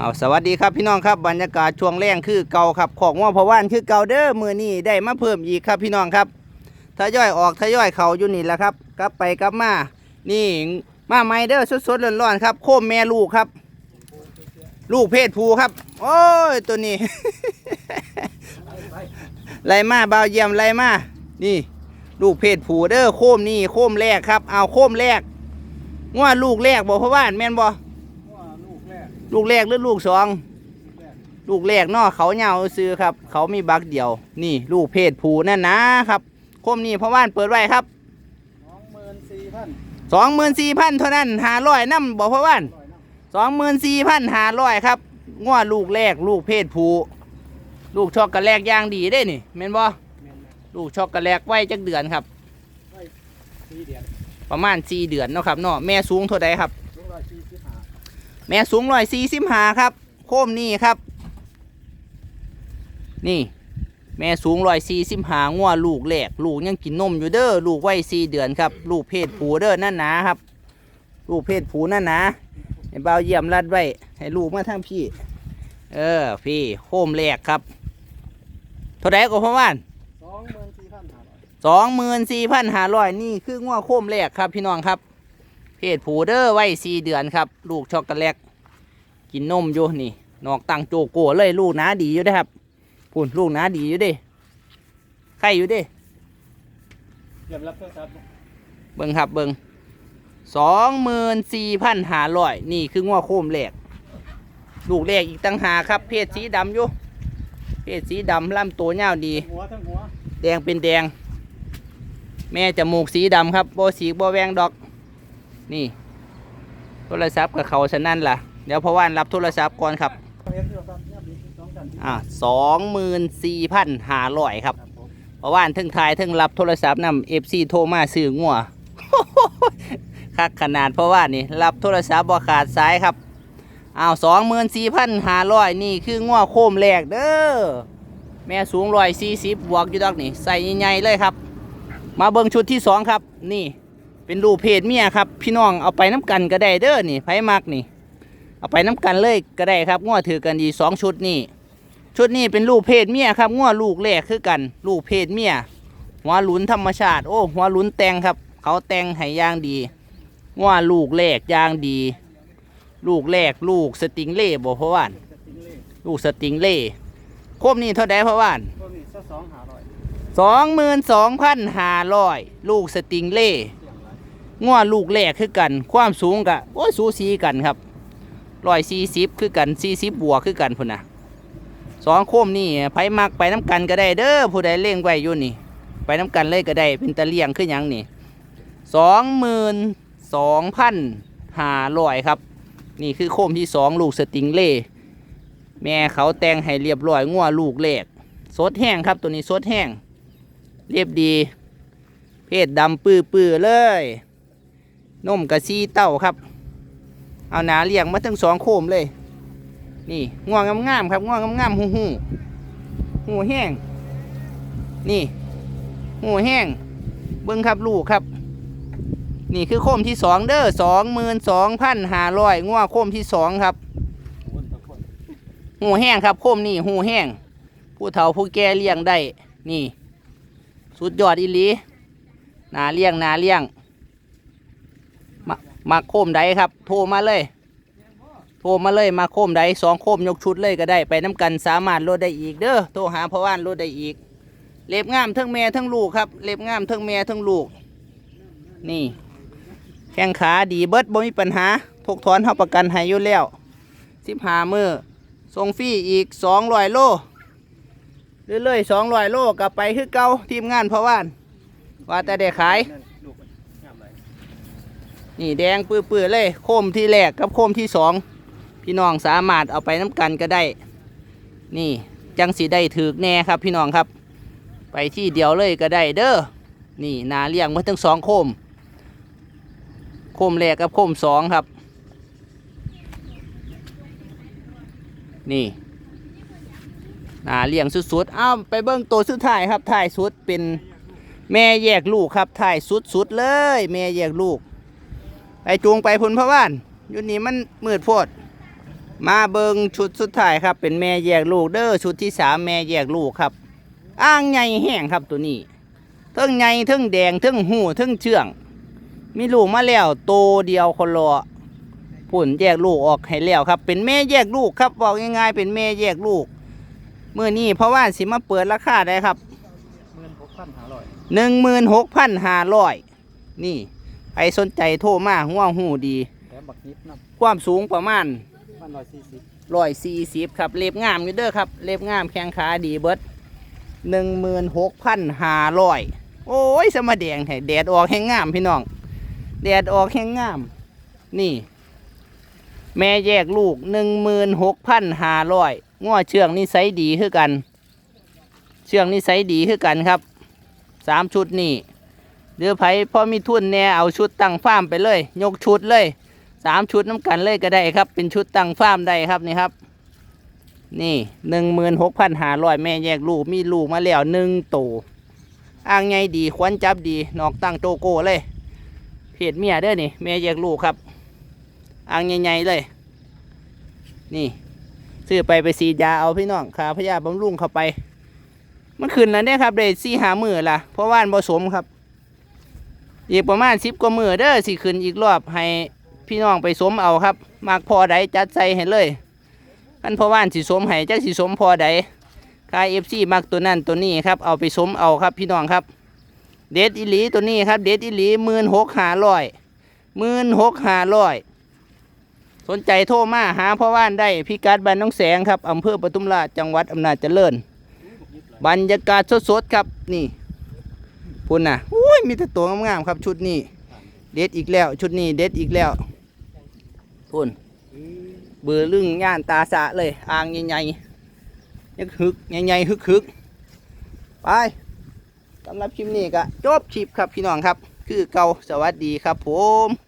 เอาสวัสดีครับพี่น้องครับบรรยากาศช่วงแรงคือเก่าครับของว่าพะว่านคือเก่าเด้อมือนี้ได้มาเพิ่มอีกครับพี่น้องครับทยอยออกทยอยเข่าอยู่นี่แหละครับกลับไปกลับมา นี่มาใหม่เด้อสดๆร้อนๆครับ โคมแม่ลูกครับ ลูกเพศผู้ครับ โอ้ยตัวนี้ ไล่มาเบาเยี่ยมไล่มานี่ ลูกเพศผู้เด้อโคมนี่โคมแรกครับ เอาโคมแรกงว่าลูกแรกบอกพะว่านแม่นบ่ว่าลูกแรก ลูกแรกหรือลูกสองแรกลูกแรกเนาะเขาเหยาซื้อครับ เขามีบักเดียว นี่ลูกเพศผู้นั่นนะครับคมนี่เพราะว่านเปิดไว้ครับสองหมื่นสี่พันสองหมื่นสี่พันเท่านั้นหาร้อยน้ำบอกเพราะว่านร้อยน้สองหมื่นสี่พันหาร้อยครับง้อลูกแรกลูกเพศผู้ลูกช็อกโกแลตย่างดีได้นี่เมนบ่ำเมนลูกช็อกโกแลตไว้จักเดือนครับไว้สี่เดือนประมาณสี่เดือนเนาะครับเนาะแม่สูงเท่าใดครับ ลูกร้อยสี่สิบห้า แม่สูงร้อยสี่สิบห้าครับ โคมนี่ครับ นี่ แม่สูงร้อยสี่สิบห้างัวลูกแหลกลูกยังกินนมอยู่เด้อลูกไว้สี่เดือนครับ ลูกเพศผู้เด้อนั่นหนาครับ ลูกเพศผู้นั่นหนาให้เบาวเยี่ยมรัดไว้ให้ลูกมาทางพี่ เออพี่โคมแหลกครับเท่าไหร่ก็ประมาณสองหมื่นสี่พันห้าร้อยสองหมื่นสี่พันห้าร้อยนี่คืองัวโคมแหลกครับพี่น้องครับ เพศผู้เด้อไว้สี่เดือนครับ ลูกช็อกโกแลตกินนมอยู่นี่นอกตังโจโก้เลยลูกหนาดีอยู่เด้อครับพูนลูกหนาดีอยู่เด้ไข่อยู่เด้เรียบรับโทรศัพท์เบิ่งครับเบิ่งสองหมื่นสี่พันห้าร้อยนี่คืองัวโคมแหลกลูกแรกอีกตั้งหากครับ เพศสีดำอยู่ เพศสีดำลำตัวยาวดี หัวทั้งหัว แดงเป็นแดง แม่จมูกสีดำครับโบสีโบแวงดอก นี่ โทรศัพท์กับเขาฉะนั้นล่ะ เดี๋ยวพอว่านรับโทรศัพท์ก่อนครับโทรศัพท์เนี่ยมีสองกันอ่าสองหมื่นสี่พันห้าร้อยครับเพราะว่านทึ่งทายทึ่งรับโทรศัพท์นำเอฟซีโทรมาซื้องัวคักขนาดเพราะว่านี่รับโทรศัพท์บ่ขาดสายครับอ้าวสองหมื่นสี่พันห้าร้อยนี่คืองัวโคมแรกเด้อแม่สูงร้อยสี่สิบบวกอยู่ดอกนี่ใส่ใหญ่ๆเลยครับ มาเบิ่งชุดที่สองครับ นี่ เป็นรูปเพจเมียครับ พี่น้องเอาไปน้ำกันก็ได้เด้อนี่ไผมักนี่ เอาไปน้ำกันเลยก็ได้ครับง้อถือกันดีสองชุดนี่ชุดนี้เป็นลูกเพศเมียครับง้อลูกแรกคือกัน ลูกเพศเมียหัวหลุนธรรมชาติ โอ้หัวหลุนแตงครับ เขาแตงให้ย่างดีง้อลูกแรกย่างดี ลูกแรกลูกสติงเล่บ่เพราะว่านจะติ้งเลขลูกสติงเล่ครบนี่เท่าไดเพราะว่านพวกนี้สักสองหาร้อยสองหมื่นสองพันห้าร้อยลูกสติงเล่เสีย ง้อลูกแรกคือกัน ความสูงกะโอ้ยสูสีกันครับร้อยสี่สิบคือกันสี่สิบบวกคือกันพุ่นนะสองโคมนี่ไผมักไปน้ำกันก็ได้เด้อผู้ใดเล่งไว้อยู่นี่ ไปน้ำกันเลยก็ได้เป็นตะเลียงคือหยังนี่สองหมื่นสองพันห้าร้อยครับ นี่คือโคมที่สองลูกสติงเล่แม่เขาแต่งให้เรียบร้อยง้อลูกแรกสดแห้งครับตัวนี้สดแห้ง เรียบดี เพศดำปื้อปื้อๆเลย นมกะซีเต้าครับ เอาหนาเลี้ยงมาทั้งสองโคมเลย นี่ง่วงงามๆครับง่วงงามๆหูหูหูแห้ง นี่หูแห้ง เบิ้งครับลูกครับ นี่คือโคมที่สองเด้อสองหมื่นสองพันห้าร้อยง่วงโคมที่สองครับหูแห้งครับโคมนี่หูแห้ง ผู้เฒ่าผู้แก่เลี้ยงได้ นี่ สุดยอดอีหลีหนาเลี้ยงหนาเลี้ยง มาโคมใดครับ โทรมาเลย โทรมาเลยมาโคมใดสองโคมยกชุดเลยก็ได้ไปน้ำกันสามารถลดได้อีกเด้อโทรหาพ่อว่านลดได้อีก เล็บงามทั้งแม่ทั้งลูกครับ เล็บงามทั้งแม่ทั้งลูก นี่ แข้งขาดีเบิดบ่มีปัญหาทกถอนเฮาประกันให้ยู่แล้วสิบหามือส่งฟรีอีกสองร้อยโลเรื่อยๆสองร้อยโลกลับไปคือเก่าทีมงานพราะว่าน ว่าแต่ได้ขาย นั่นลูกมันงามไร นี่แดงปื้อๆเลยโคมที่แรกกับโคมที่สองพี่น้องสามารถเอาไปน้ำกันก็ได้ นี่จังสีได้ถือแน่ครับพี่น้องครับ ไปที่เดียวเลยก็ได้เด้อนี่นาเลี้ยงมาทั้งสองโคม โคมแรกกับโคมสองครับ นี่นาเลี้ยงสุดๆอ้าวไปเบิ้งตัวสุดท้ายครับท้ายสุดเป็นแม่แยกลูกครับท้ายสุดๆเลย แม่แยกลูก ไปจูงไปพุ่นพระว่านอยุนี่มันมืดโพด มาเบิงชุดสุดท้ายครับ เป็นแม่แยกลูกเด้อชุดที่สามแม่แยกลูกครับ อ้างใหญ่แห้งครับตัวนี้เทิงใหญ่เทิงแดงเทิงหูเทิงเชื่อง มีลูกมาแล้วโตเดียวคนรอผุ่นแยกลูกออกให้แล้วครับ เป็นแม่แยกลูกครับบอกง่ายๆเป็นแม่แยกลูกเมื่อนี้เพราะว่าสิมาเปิดราคาได้ครับหนึ่งหมื่นหกพันห้าร้อยนี่ รสนใจโทรมาหัวหูดี แถมบักนิดนับความสูงประมาณมันร้อยสี่สิบร้อยสี่สิบครับเล็บงามอยู่เด้อครับ เล็บงามแข้งขาดีเบิดหนึ่งหมื่นหกพันห้าร้อยโอ้ยสมาแดงแท้แดดออกแห้งงามพี่น้องแดดออกแห้งงาม นี่ แม่แยกลูกหนึ่งหมื่นหกพันห้าร้อยง้อเชืองนิสัยดีคือกัน เชืองนิสัยดีคือกันครับสามชุดนี่ เดือไผพอมีทุนแน่เอาชุดตั้งฟาร์มไปเลย ยกชุดเลยสามชุดน้ำกันเลยก็ได้ครับ เป็นชุดตั้งฟาร์มได้ครับนี่ครับ นี่หนึ่งหมื่นหกพันห้าร้อยแม่แยกลูกมีลูกมาแล้วหนึ่งตัวอ่างไงดีควันจับดีนอกตั้งโจโก้เลยเพจเมียเด้อนี่แม่แยกลูกครับอ่างใหญ่ๆเลย นี่ซื้อไปไปสีดยาเอาพี่น้องขาพยาบำรุงเข้าไป มันขึ้นแล้วเนี่ยครับเดทสี่หามือละเพราะว่านผสมครับ อีกประมาณสิบกว่ามือเด้อสิขึ้นอีกรอบให้พี่น้องไปสมเอาครับ มากพอใดจัดใส่ให้เลยกันพราะว่านสิสมให้จักสิสมพอใดคายเอฟซีมักตัวนั้นตัวนี้ครับเอาไปสมเอาครับพี่น้องครับ เด็ดอิลีตัวนี้ครับเด็ดอิลีหมื่นหกหาร้อยหมื่นหกหาร้อยสนใจโทรมาหาพ่อว่านได้พิกัดบ้านน้องแสงครับอำเภอปทุมราชจังหวัดอำนาจเจริญ บรรยากาศสดๆครับนี่พุ่นน่ะ ยมีแต่ตัวงามๆครับ ชุดนี้เด็ดอีกแล้ว ชุดนี้เด็ดอีกแล้วพุ่นเบือลึงย่านตาสะเลยอ่างใหญ่ๆยักฮึกใหญ่ๆฮึกๆไปสำหรับคลิปนี้ก็จบคลิปครับพี่น้องครับ คือเก่าสวัสดีครับผม